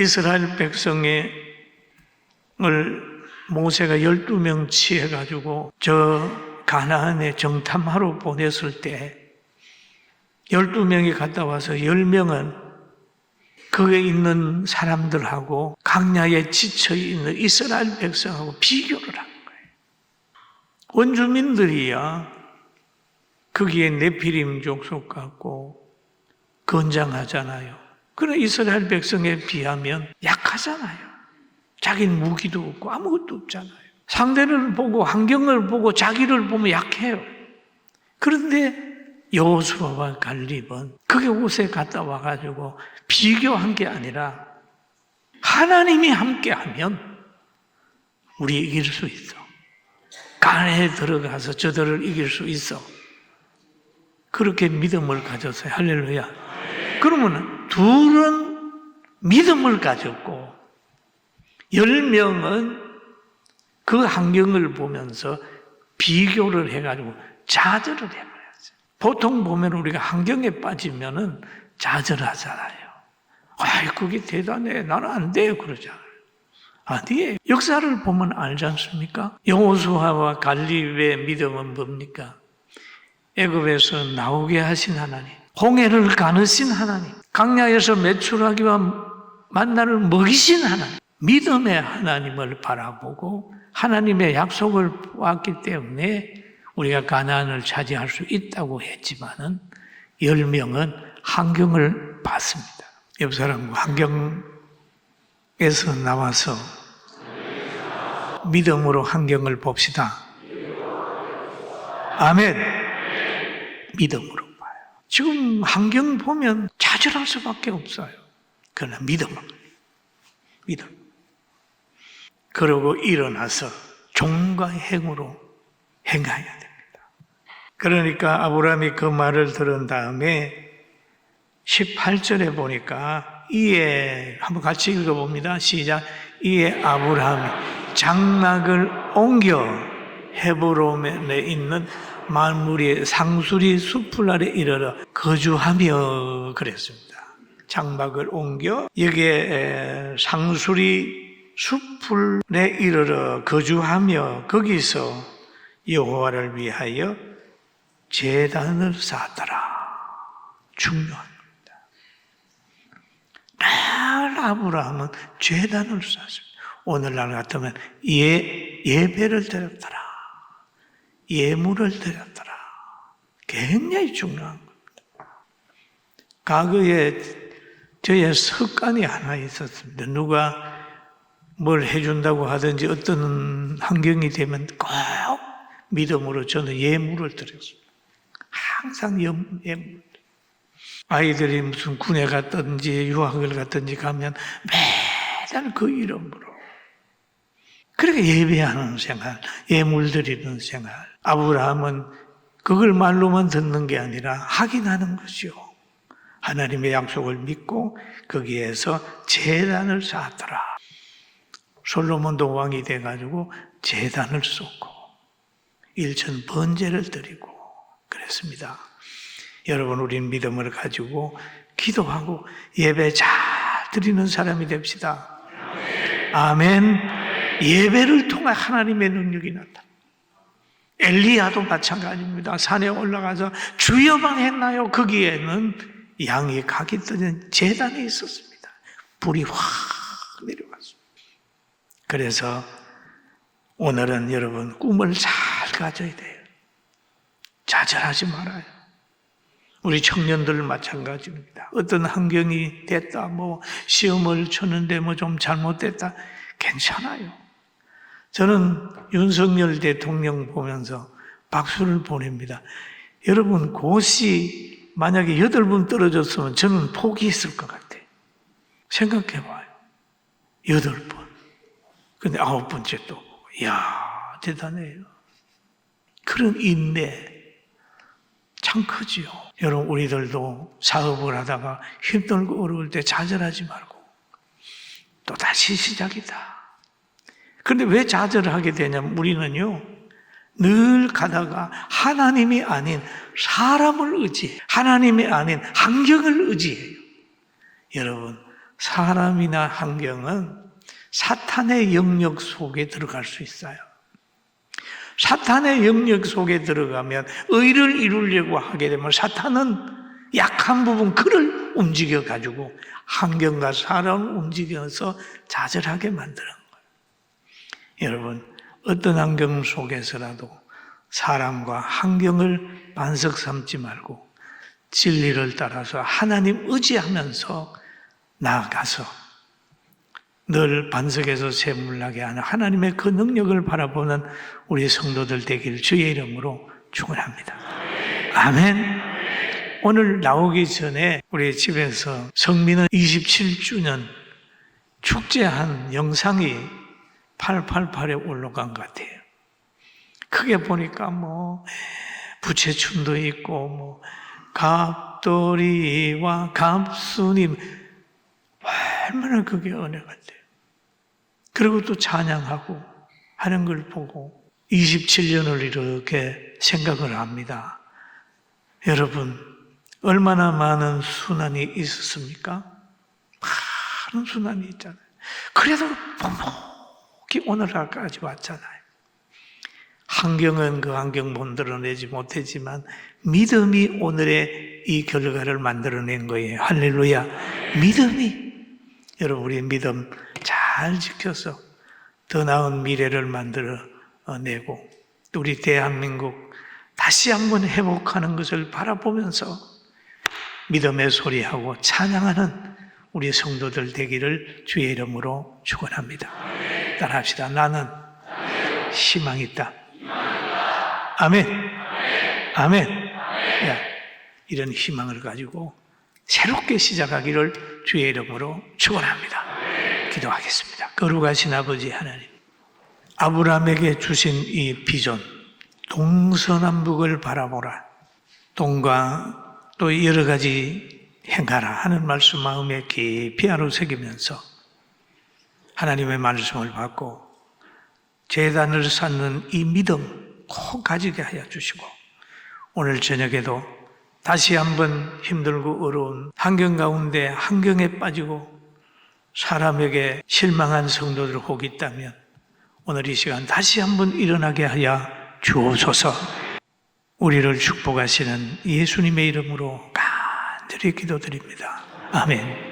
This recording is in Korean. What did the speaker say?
이스라엘 백성을 모세가 12명 치해가지고 저 가나안에 정탐하러 보냈을 때 12명이 갔다 와서 10명은 거기에 있는 사람들하고 강야에 지쳐 있는 이스라엘 백성하고 비교를 한 거예요. 원주민들이야 거기에 네피림 족속 같고 건장하잖아요. 그러나 이스라엘 백성에 비하면 약하잖아요. 자기는 무기도 없고 아무것도 없잖아요. 상대를 보고 환경을 보고 자기를 보면 약해요. 그런데 여호수아와 갈립은 그게 옷에 갔다 와가지고 비교한 게 아니라 하나님이 함께하면 우리 이길 수 있어. 간에 들어가서 저들을 이길 수 있어. 그렇게 믿음을 가졌어요. 할렐루야. 그러면 둘은 믿음을 가졌고 열 명은 그 환경을 보면서 비교를 해가지고 좌절을 해버렸어요. 보통 보면 우리가 환경에 빠지면은 좌절하잖아요. 아이, 그게 대단해. 나는 안 돼. 그러잖아요. 아니에요. 역사를 보면 알지 않습니까? 여호수아와 갈립의 믿음은 뭡니까? 애굽에서 나오게 하신 하나님, 홍해를 가르신 하나님, 강야에서 매출하기와 만나를 먹이신 하나님, 믿음의 하나님을 바라보고 하나님의 약속을 보았기 때문에 우리가 가나안을 차지할 수 있다고 했지만은 열 명은 환경을 봤습니다. 옆 사람 환경에서 나와서 믿음으로 환경을 봅시다. 아멘. 믿음으로. 지금 환경 보면 좌절할 수밖에 없어요. 그러나 믿음을. 믿음. 그러고 일어나서 종과 행으로 행해야 됩니다. 그러니까 아브라함이 그 말을 들은 다음에 18절에 보니까 이에 한번 같이 읽어봅니다. 시작. 이에 아브라함이 장막을 옮겨 헤브론에 있는 만물의 상수리 숲을 아래 이르러 거주하며 그랬습니다. 장막을 옮겨 여기에 상수리 숲을에 이르러 거주하며 거기서 여호와를 위하여 제단을 쌓았더라. 중요합니다. 늘 아브라함은 제단을 쌓았습니다. 오늘날 같으면 예, 예배를 드렸더라. 예물을 드렸더라. 굉장히 중요한 겁니다. 과거에 저의 습관이 하나 있었습니다. 누가 뭘 해준다고 하든지 어떤 환경이 되면 꼭 믿음으로 저는 예물을 드렸습니다. 항상 예물. 아이들이 무슨 군에 갔든지 유학을 갔든지 가면 매달 그 이름으로. 그렇게 예배하는 생활, 예물 드리는 생활. 아브라함은 그걸 말로만 듣는 게 아니라 확인하는 거죠. 하나님의 약속을 믿고 거기에서 재단을 쌓았더라. 솔로몬도 왕이 돼가지고 재단을 쏟고 일천 번제를 드리고 그랬습니다. 여러분 우리는 믿음을 가지고 기도하고 예배 잘 드리는 사람이 됩시다. 아멘. 예배를 통해 하나님의 능력이 나타. 엘리야도 마찬가지입니다. 산에 올라가서 주여만 했나요? 거기에는 양이 각이 뜨는 재단이 있었습니다. 불이 확 내려갔습니다. 그래서 오늘은 여러분 꿈을 잘 가져야 돼요. 좌절하지 말아요. 우리 청년들 마찬가지입니다. 어떤 환경이 됐다, 뭐 시험을 쳤는데 뭐 좀 잘못됐다, 괜찮아요. 저는 윤석열 대통령 보면서 박수를 보냅니다. 여러분 고시 만약에 여덟 번 떨어졌으면 저는 포기했을 것 같아요. 생각해 봐요. 여덟 번. 근데 아홉 번째 또, 이야, 대단해요. 그런 인내, 참 크지요. 여러분, 우리들도 사업을 하다가 힘들고 어려울 때 좌절하지 말고 또 다시 시작이다. 그런데 왜 좌절을 하게 되냐면 우리는요, 늘 가다가 하나님이 아닌 사람을 의지해. 하나님이 아닌 환경을 의지해요. 여러분, 사람이나 환경은 사탄의 영역 속에 들어갈 수 있어요. 사탄의 영역 속에 들어가면 의를 이루려고 하게 되면 사탄은 약한 부분 그를 움직여 가지고 환경과 사람을 움직여서 좌절하게 만드는. 여러분 어떤 환경 속에서라도 사람과 환경을 반석 삼지 말고 진리를 따라서 하나님 의지하면서 나아가서 늘 반석에서 샘물나게 하는 하나님의 그 능력을 바라보는 우리 성도들 되길 주의 이름으로 축원합니다. 아멘. 오늘 나오기 전에 우리 집에서 성민은 27주년 축제한 영상이 888에 올라간 것 같아요. 크게 보니까 뭐 부채춤도 있고 뭐 갑돌이와 갑수님 얼마나 그게 은혜가 돼요. 그리고 또 찬양하고 하는 걸 보고 27년을 이렇게 생각을 합니다. 여러분, 얼마나 많은 순환이 있었습니까? 많은 순환이 있잖아요. 그래도 복 복히 오늘날까지 왔잖아요. 환경은 그 환경 만들어내지 못했지만 믿음이 오늘의 이 결과를 만들어낸 거예요. 할렐루야. 믿음이 여러분 우리 믿음 잘 지켜서 더 나은 미래를 만들어내고 우리 대한민국 다시 한번 회복하는 것을 바라보면서 믿음의 소리하고 찬양하는 우리 성도들 되기를 주의 이름으로 축원합니다. 따라합시다. 나는 희망이 있다. 아멘. 아멘. 야, 이런 희망을 가지고 새롭게 시작하기를 주의 이름으로 축원합니다. 기도하겠습니다. 거룩하신 아버지 하나님, 아브라함에게 주신 이 비전, 동서남북을 바라보라. 동과 또 여러 가지 행하라 하는 말씀 마음에 깊이 하루 새기면서 하나님의 말씀을 받고 재단을 쌓는 이 믿음 꼭 가지게 하여 주시고 오늘 저녁에도 다시 한번 힘들고 어려운 환경 가운데 환경에 빠지고 사람에게 실망한 성도들 혹 있다면 오늘 이 시간 다시 한번 일어나게 하여 주옵소서 우리를 축복하시는 예수님의 이름으로 간절히 기도드립니다. 아멘.